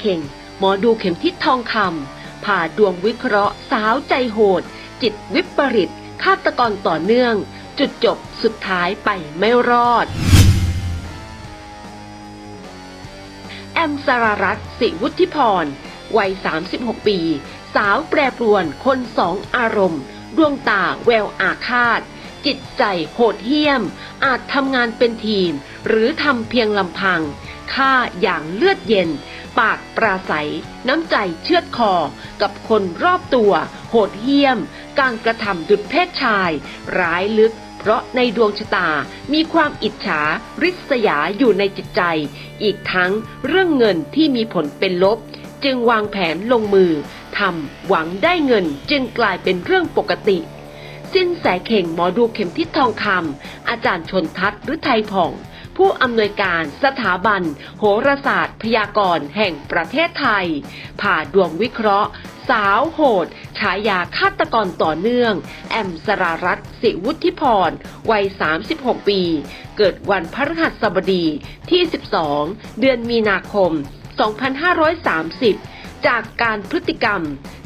เข่ง หมอดูเข็มทิศทองคำผ่าดวงวิเคราะห์ สาวใจโหด จิตวิปริตฆาตกรต่อเนื่อง จุดจบสุดท้ายไปไม่รอด แอมสรารัตน์สิวุฒิพร วัย 36 ปี สาวแปรปรวนคนสองอารมณ์ ดวงตาแววอาฆาต จิตใจโหดเหี้ยม อาจทำงานเป็นทีม หรือทำเพียงลำพังฆ่าอย่างเลือดเย็น ปากปราศัย น้ำใจเชือดคอ กับคนรอบตัว โหดเหี้ยม การกระทำดุจเพศชาย ร้ายลึกเพราะในดวงชะตามีความอิจฉาริษยาอยู่ในจิตใจ อีกทั้งเรื่องเงินที่มีผลเป็นลบ จึงวางแผนลงมือทำหวังได้เงินจึงกลายเป็นเรื่องปกติ สิ้นแสเข่งหมอดูเข็มทิศทองคำอาจารย์ชนทัศน์หรือไทยผ่อง ผู้อำนวยการสถาบัน โหราศาสตร์ พยากรณ์แห่งประเทศไทย ผ่าดวงวิเคราะห์ สาวโหด ฉายาฆาตกรต่อเนื่อง แอมสรารัตสิวุฒิพร วัย 36 ปี เกิดวันพฤหัสบดีที่ 12 เดือนมีนาคม 2530 จากการพฤติกรรม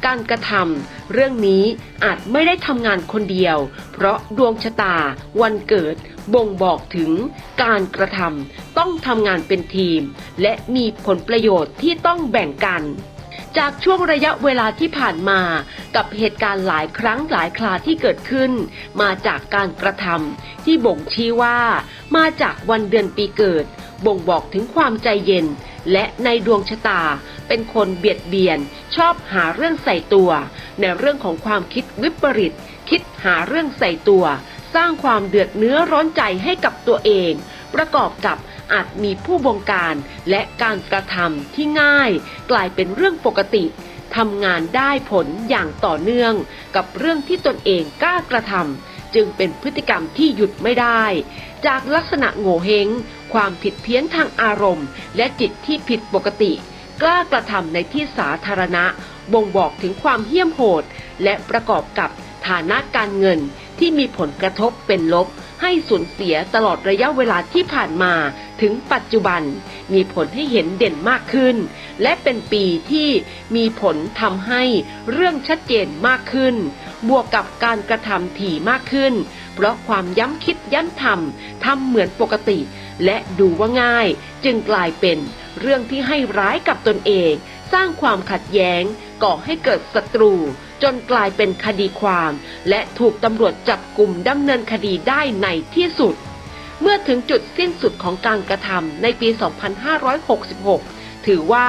การกระทำเรื่องนี้อาจไม่ได้ทำงานคนเดียว เพราะดวงชะตา วันเกิด บ่งบอกถึง การกระทำต้องทำงานเป็นทีม และมีผลประโยชน์ที่ต้องแบ่งกันจากช่วงระยะเวลาที่ผ่านมากับเหตุการณ์หลายครั้งหลายคราที่เกิดขึ้น มาจากการกระทำที่บ่งชี้ว่า มาจากวันเดือนปีเกิด บ่งบอกถึงความใจเย็น และในดวงชะตา เป็นคนเบียดเบียน ชอบหาเรื่องใส่ตัว ในเรื่องของความคิดวิปริต คิดหาเรื่องใส่ตัว สร้างความเดือดเนื้อร้อนใจให้กับตัวเอง ประกอบกับอาจมีผู้บงการและการกระทำที่ง่าย กลายเป็นเรื่องปกติทำงานได้ผลอย่างต่อเนื่อง กับเรื่องที่ตนเองกล้ากระทำจึงเป็นพฤติกรรมที่หยุดไม่ได้ จากลักษณะโง่เฮง ความผิดเพี้ยนทางอารมณ์ และจิตที่ผิดปกติ กล้ากระทำในที่สาธารณะ บ่งบอกถึงความเหี้ยมโหด และประกอบกับฐานะการเงินที่มีผลกระทบเป็นลบ ให้สูญเสียตลอดระยะเวลาที่ผ่านมา ถึงปัจจุบัน มีผลให้เห็นเด่นมากขึ้น และเป็นปีที่มีผลทำให้เรื่องชัดเจนมากขึ้น บวกกับการกระทำถี่มากขึ้น เพราะความย้ำคิดย้ำทำทำเหมือนปกติ และดูว่าง่าย จึงกลายเป็นเรื่องที่ให้ร้ายกับตนเอง สร้างความขัดแย้ง ก่อให้เกิดศัตรู จนกลายเป็นคดีความ และถูกตำรวจจับกลุ่มดำเนินคดีได้ในที่สุด เมื่อถึงจุดสิ้นสุดของการกระทำในปี 2566 ถือว่า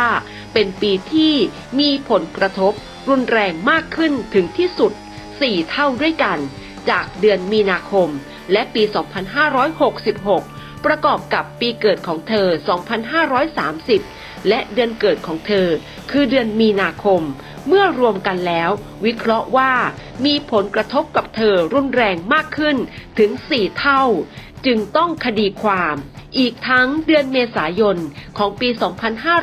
เป็นปีที่มีผลกระทบรุนแรงมากขึ้นถึงที่สุด 4 เท่าด้วยกัน จากเดือนมีนาคมและปี 2566 ประกอบกับปีเกิดของเธอ 2530 และเดือนเกิดของเธอ คือเดือนมีนาคม เมื่อรวมกันแล้ว วิเคราะห์ว่ามีผลกระทบกับเธอรุนแรงมากขึ้นถึง 4 เท่า จึงต้องคดีความ อีกทั้งเดือนเมษายนของปี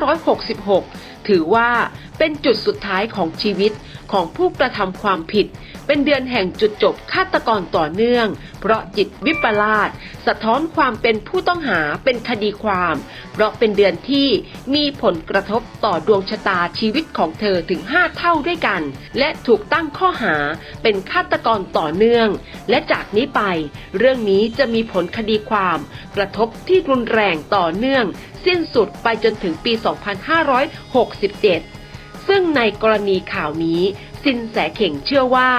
2566 ถือว่าเป็นจุดสุดท้ายของชีวิตของผู้กระทำความผิด เป็นเดือนแห่งจุดจบฆาตกรต่อเนื่อง เพราะจิตวิปลาสสะท้อนความเป็นผู้ต้องหาเป็นคดีความ เพราะเป็นเดือนที่มีผลกระทบต่อดวงชะตาชีวิตของเธอถึง 5 เท่าด้วยกัน และถูกตั้งข้อหาเป็นฆาตกรต่อเนื่อง และจากนี้ไป เรื่องนี้จะมีผลคดีความ กระทบที่รุนแรงต่อเนื่อง สิ้นสุดไปจนถึงปี 2567 ซึ่งในกรณีข่าวนี้ สินแสเข่งเชื่อว่า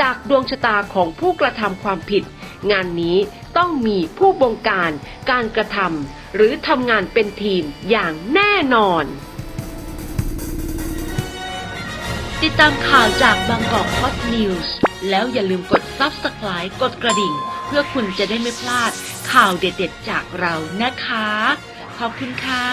จากดวงชะตาของผู้กระทำความผิด งานนี้ต้องมีผู้บงการการกระทำหรือทำงานเป็นทีมอย่างแน่นอน ติดตามข่าวจากบางกอกฮอตนิวส์แล้วอย่าลืมกด Subscribe กดกระดิ่ง เพื่อคุณจะได้ไม่พลาดข่าวเด็ดๆจากเรานะคะ ขอบคุณค่ะ